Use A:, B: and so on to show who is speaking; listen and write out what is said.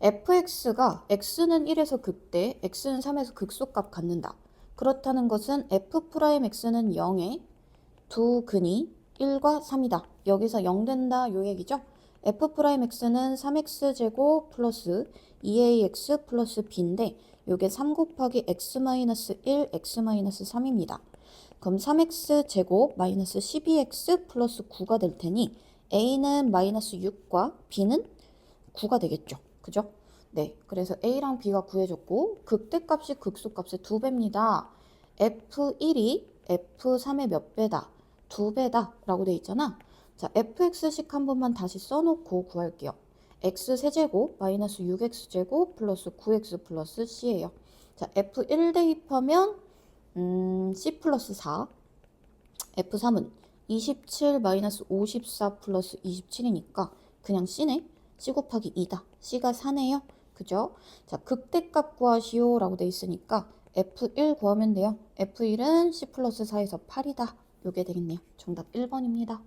A: fx가 x는 1에서 극대, x는 3에서 극소값 갖는다. 그렇다는 것은 f'x는 0에 두 근이 1과 3이다. 여기서 0 된다 요 얘기죠? f'x는 3x제곱 플러스 2ax 플러스 b인데 요게 3 곱하기 x-1, x-3입니다. 그럼 3x 제곱 마이너스 12x 플러스 9가 될 테니 a는 마이너스 6과 b는 9가 되겠죠. 그죠? 네. 그래서 a랑 b가 구해줬고 극대값이 극소값의 2배입니다. f1이 f3의 몇 배다? 2배다 라고 돼 있잖아. 자, fx식 한 번만 다시 써놓고 구할게요. x 세제곱 마이너스 6x제곱 플러스 9x 플러스 c예요. 자, f1 대입하면 음, c 플러스 4 F3은 27 마이너스 54 플러스 27이니까 그냥 C네. C 곱하기 2다. C가 4네요. 그죠? 자, 극대값 구하시오 라고 돼 있으니까 F1 구하면 돼요. F1은 C 플러스 4에서 8이다. 요게 되겠네요. 정답 1번입니다.